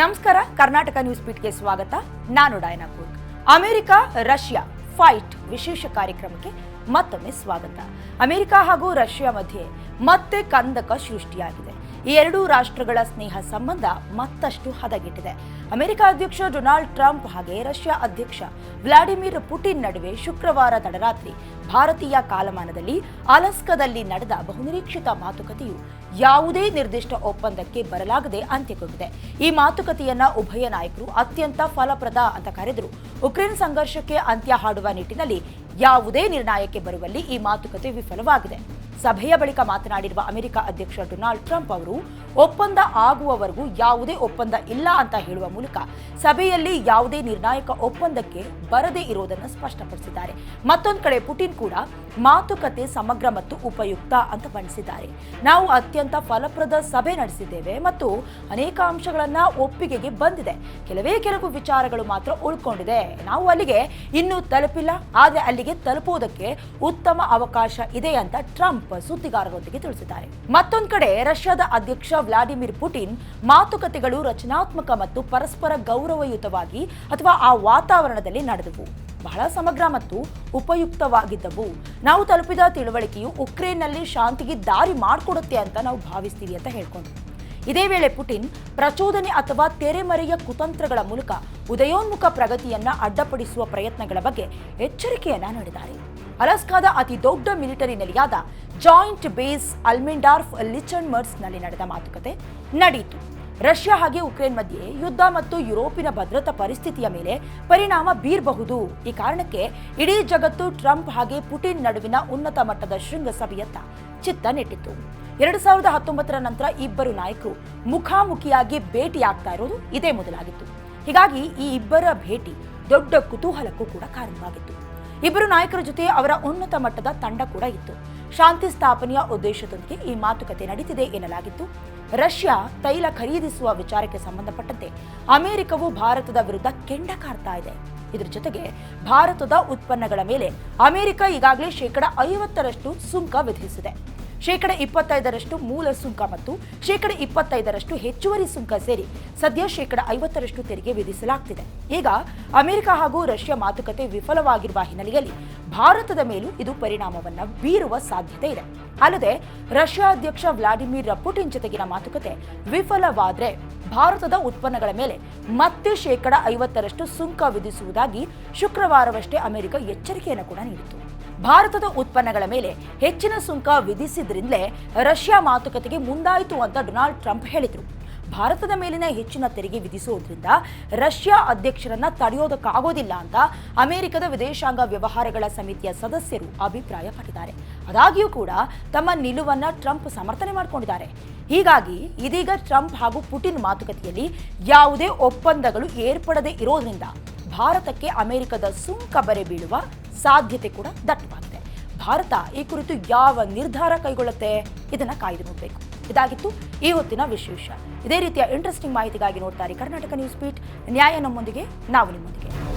ನಮಸ್ಕಾರ, ಕರ್ನಾಟಕ ನ್ಯೂಸ್ ಪೀಟ್ಗೆ ಸ್ವಾಗತ. ನಾನು Diana Coorg America, Russia fight ವಿಶೇಷ ಕಾರ್ಯಕ್ರಮಕ್ಕೆ ಮತ್ತೊಮ್ಮೆ ಸ್ವಾಗತ. ಅಮೆರಿಕ ಹಾಗೂ ರಷ್ಯಾ ಮಧ್ಯೆ ಮತ್ತೆ ಕಂದಕ ಸೃಷ್ಟಿಯಾಗಿದೆ. ಈ ಎರಡೂ ರಾಷ್ಟ್ರಗಳ ಸ್ನೇಹ ಸಂಬಂಧ ಮತ್ತಷ್ಟು ಹದಗೆಟ್ಟಿದೆ. ಅಮೆರಿಕ ಅಧ್ಯಕ್ಷ ಡೊನಾಲ್ಡ್ ಟ್ರಂಪ್ ಹಾಗೆ ರಷ್ಯಾ ಅಧ್ಯಕ್ಷ ವ್ಲಾಡಿಮಿರ್ ಪುಟಿನ್ ನಡುವೆ ಶುಕ್ರವಾರ ತಡರಾತ್ರಿ ಭಾರತೀಯ ಕಾಲಮಾನದಲ್ಲಿ ಅಲಸ್ಕದಲ್ಲಿ ನಡೆದ ಬಹುನಿರೀಕ್ಷಿತ ಮಾತುಕತೆಯು ಯಾವುದೇ ನಿರ್ದಿಷ್ಟ ಒಪ್ಪಂದಕ್ಕೆ ಬರಲಾಗದೆ ಅಂತ್ಯಗೊಂಡಿದೆ. ಈ ಮಾತುಕತೆಯನ್ನ ಉಭಯ ನಾಯಕರು ಅತ್ಯಂತ ಫಲಪ್ರದ ಅಂತ ಕರೆದರು. ಉಕ್ರೇನ್ ಸಂಘರ್ಷಕ್ಕೆ ಅಂತ್ಯ ಹಾಡುವ ನಿಟ್ಟಿನಲ್ಲಿ ಯಾವುದೇ ನಿರ್ಣಾಯಕ್ಕೆ ಬರುವಲ್ಲಿ ಈ ಮಾತುಕತೆ ವಿಫಲವಾಗಿದೆ. ಸಭೆಯ ಬಳಿಕ ಮಾತನಾಡಿರುವ ಅಮೆರಿಕ ಅಧ್ಯಕ್ಷ ಡೊನಾಲ್ಡ್ ಟ್ರಂಪ್ ಅವರು, ಒಪ್ಪಂದ ಆಗುವವರೆಗೂ ಯಾವುದೇ ಒಪ್ಪಂದ ಇಲ್ಲ ಅಂತ ಹೇಳುವ ಮೂಲಕ ಸಭೆಯಲ್ಲಿ ಯಾವುದೇ ನಿರ್ಣಾಯಕ ಒಪ್ಪಂದಕ್ಕೆ ಬರದೇ ಇರುವುದನ್ನು ಸ್ಪಷ್ಟಪಡಿಸಿದ್ದಾರೆ. ಮತ್ತೊಂದು ಕಡೆ ಪುಟಿನ್ ಕೂಡ ಮಾತುಕತೆ ಸಮಗ್ರ ಮತ್ತು ಉಪಯುಕ್ತ ಅಂತ ಬಣ್ಣಿಸಿದ್ದಾರೆ. ನಾವು ಅತ್ಯಂತ ಫಲಪ್ರದ ಸಭೆ ನಡೆಸಿದ್ದೇವೆ ಮತ್ತು ಅನೇಕ ಅಂಶಗಳನ್ನ ಒಪ್ಪಿಗೆಗೆ ಬಂದಿದೆ. ಕೆಲವೇ ಕೆಲವು ವಿಚಾರಗಳು ಮಾತ್ರ ಉಳ್ಕೊಂಡಿದೆ. ನಾವು ಅಲ್ಲಿಗೆ ಇನ್ನೂ ತಲುಪಿಲ್ಲ, ಆದರೆ ಅಲ್ಲಿಗೆ ತಲುಪುವುದಕ್ಕೆ ಉತ್ತಮ ಅವಕಾಶ ಇದೆ ಅಂತ ಟ್ರಂಪ್ ಸುದ್ದಿಗಾರರೊಂದಿಗೆ ತಿಳಿಸಿದ್ದಾರೆ. ಮತ್ತೊಂದು ಕಡೆ ರಷ್ಯಾದ ಅಧ್ಯಕ್ಷ ವ್ಲಾಡಿಮಿರ್ ಪುಟಿನ್ ಮಾತುಕತೆಗಳು ರಚನಾತ್ಮಕ ಮತ್ತು ಪರಸ್ಪರ ಗೌರವಯುತವಾಗಿ ಅಥವಾ ಆ ವಾತಾವರಣದಲ್ಲಿ ನಡೆದವು. ಬಹಳ ಸಮಗ್ರ ಮತ್ತು ಉಪಯುಕ್ತವಾಗಿದ್ದವು. ನಾವು ತಲುಪಿದ ತಿಳುವಳಿಕೆಯು ಉಕ್ರೇನ್ನಲ್ಲಿ ಶಾಂತಿಗೆ ದಾರಿ ಮಾಡಿಕೊಡುತ್ತೆ ಅಂತ ನಾವು ಭಾವಿಸ್ತೀವಿ ಅಂತ ಹೇಳ್ಕೊಂಡ್ರು ಇದೇ ವೇಳೆ ಪುಟಿನ್ ಪ್ರಚೋದನೆ ಅಥವಾ ತೆರೆಮರೆಯ ಕುತಂತ್ರಗಳ ಮೂಲಕ ಉದಯೋನ್ಮುಖ ಪ್ರಗತಿಯನ್ನ ಅಡ್ಡಪಡಿಸುವ ಪ್ರಯತ್ನಗಳ ಬಗ್ಗೆ ಎಚ್ಚರಿಕೆಯನ್ನ ನೀಡಿದ್ದಾರೆ. ಅಲಸ್ಕಾದ ಅತಿ ದೊಡ್ಡ ಮಿಲಿಟರಿ ನೆಲೆಯಾದ ಜಾಯಿಂಟ್ ಬೇಸ್ ಅಲ್ಮೆಂಡಾರ್ಫ್ ಲಿಚನ್ಮರ್ಸ್ನಲ್ಲಿ ನಡೆದ ಮಾತುಕತೆ ನಡೆಯಿತು ರಷ್ಯಾ ಹಾಗೆ ಉಕ್ರೇನ್ ಮಧ್ಯೆ ಯುದ್ಧ ಮತ್ತು ಯುರೋಪಿನ ಭದ್ರತಾ ಪರಿಸ್ಥಿತಿಯ ಮೇಲೆ ಪರಿಣಾಮ ಬೀರಬಹುದು. ಈ ಕಾರಣಕ್ಕೆ ಇಡೀ ಜಗತ್ತು ಟ್ರಂಪ್ ಹಾಗೆ ಪುಟಿನ್ ನಡುವಿನ ಉನ್ನತ ಮಟ್ಟದ ಶೃಂಗಸಭೆಯತ್ತ ಚಿತ್ತ ನೆಟ್ಟಿತ್ತು ಎರಡು ಸಾವಿರದ ಹತ್ತೊಂಬತ್ತರ ನಂತರ ಇಬ್ಬರು ನಾಯಕರು ಮುಖಾಮುಖಿಯಾಗಿ ಭೇಟಿಯಾಗ್ತಾ ಇರೋದು ಇದೇ ಮೊದಲಾಗಿತ್ತು. ಹೀಗಾಗಿ ಈ ಇಬ್ಬರ ಭೇಟಿ ದೊಡ್ಡ ಕುತೂಹಲಕ್ಕೂ ಕೂಡ ಕಾರಣವಾಗಿತ್ತು. ಇಬ್ಬರು ನಾಯಕರ ಜೊತೆ ಅವರ ಉನ್ನತ ಮಟ್ಟದ ತಂಡ ಕೂಡ ಇತ್ತು. ಶಾಂತಿ ಸ್ಥಾಪನೆಯ ಉದ್ದೇಶದೊಂದಿಗೆ ಈ ಮಾತುಕತೆ ನಡೀತಿದೆ ಎನ್ನಲಾಗಿತ್ತು. ರಷ್ಯಾ ತೈಲ ಖರೀದಿಸುವ ವಿಚಾರಕ್ಕೆ ಸಂಬಂಧಪಟ್ಟಂತೆ ಅಮೆರಿಕವು ಭಾರತದ ವಿರುದ್ಧ ಕೆಂಡ ಕಾರ್ತಾ ಇದೆ. ಇದರ ಜೊತೆಗೆ ಭಾರತದ ಉತ್ಪನ್ನಗಳ ಮೇಲೆ ಅಮೆರಿಕ ಈಗಾಗಲೇ ಶೇಕಡ ಐವತ್ತರಷ್ಟು ಸುಂಕ ವಿಧಿಸಿದೆ. ಶೇಕಡ ಇಪ್ಪತ್ತೈದರಷ್ಟು ಮೂಲ ಸುಂಕ ಮತ್ತು ಶೇಕಡ ಇಪ್ಪತ್ತೈದರಷ್ಟು ಹೆಚ್ಚುವರಿ ಸುಂಕ ಸೇರಿ ಸದ್ಯ ಶೇಕಡ ಐವತ್ತರಷ್ಟು ತೆರಿಗೆ ವಿಧಿಸಲಾಗ್ತಿದೆ. ಈಗ ಅಮೆರಿಕ ಹಾಗೂ ರಷ್ಯಾ ಮಾತುಕತೆ ವಿಫಲವಾಗಿರುವ ಹಿನ್ನೆಲೆಯಲ್ಲಿ ಭಾರತದ ಮೇಲೂ ಇದು ಪರಿಣಾಮವನ್ನ ಬೀರುವ ಸಾಧ್ಯತೆ ಇದೆ. ಅಲ್ಲದೆ ರಷ್ಯಾ ಅಧ್ಯಕ್ಷ ವ್ಲಾಡಿಮಿರ್ ಪುಟಿನ್ ಜೊತೆಗಿನ ಮಾತುಕತೆ ವಿಫಲವಾದ್ರೆ ಭಾರತದ ಉತ್ಪನ್ನಗಳ ಮೇಲೆ ಮತ್ತೆ ಶೇಕಡ ಐವತ್ತರಷ್ಟು ಸುಂಕ ವಿಧಿಸುವುದಾಗಿ ಶುಕ್ರವಾರವಷ್ಟೇ ಅಮೆರಿಕ ಎಚ್ಚರಿಕೆಯನ್ನು ಕೂಡ ನೀಡಿತು ಭಾರತದ ಉತ್ಪನ್ನಗಳ ಮೇಲೆ ಹೆಚ್ಚಿನ ಸುಂಕ ವಿಧಿಸಿದ್ರಿಂದಲೇ ರಷ್ಯಾ ಮಾತುಕತೆಗೆ ಮುಂದಾಯಿತು ಅಂತ ಡೊನಾಲ್ಡ್ ಟ್ರಂಪ್ ಹೇಳಿದರು. ಭಾರತದ ಮೇಲಿನ ಹೆಚ್ಚಿನ ತೆರಿಗೆ ವಿಧಿಸುವುದರಿಂದ ರಷ್ಯಾ ಅಧ್ಯಕ್ಷರನ್ನ ತಡೆಯೋದಕ್ಕಾಗೋದಿಲ್ಲ ಅಂತ ಅಮೆರಿಕದ ವಿದೇಶಾಂಗ ವ್ಯವಹಾರಗಳ ಸಮಿತಿಯ ಸದಸ್ಯರು ಅಭಿಪ್ರಾಯಪಟ್ಟಿದ್ದಾರೆ. ಆದಾಗ್ಯೂ ಕೂಡ ತಮ್ಮ ನಿಲುವನ್ನ ಟ್ರಂಪ್ ಸಮರ್ಥನೆ ಮಾಡಿಕೊಂಡಿದ್ದಾರೆ. ಹೀಗಾಗಿ ಇದೀಗ ಟ್ರಂಪ್ ಹಾಗೂ ಪುಟಿನ್ ಮಾತುಕತೆಯಲ್ಲಿ ಯಾವುದೇ ಒಪ್ಪಂದಗಳು ಏರ್ಪಡದೇ ಇರೋದ್ರಿಂದ ಭಾರತಕ್ಕೆ ಅಮೆರಿಕದ ಸುಂಕ ಬರೆ ಬೀಳುವ ಸಾಧ್ಯತೆ ಕೂಡ ದಟ್ಟವಾಗಿದೆ. ಭಾರತ ಈ ಕುರಿತು ಯಾವ ನಿರ್ಧಾರ ಕೈಗೊಳ್ಳುತ್ತೆ? ಇದನ್ನ ಕಾಯ್ದು ನೋಡಬೇಕು. ಇದಾಗಿತ್ತು ಈ ಹೊತ್ತಿನ ವಿಶೇಷ. ಇದೇ ರೀತಿಯ ಇಂಟ್ರೆಸ್ಟಿಂಗ್ ಮಾಹಿತಿಗಾಗಿ ನೋಡ್ತಾರೆ ಕರ್ನಾಟಕ ನ್ಯೂಸ್ ಪೀಟ್ ನ್ಯಾಯ ನಮ್ಮೊಂದಿಗೆ, ನಾವು ನಿಮ್ಮೊಂದಿಗೆ.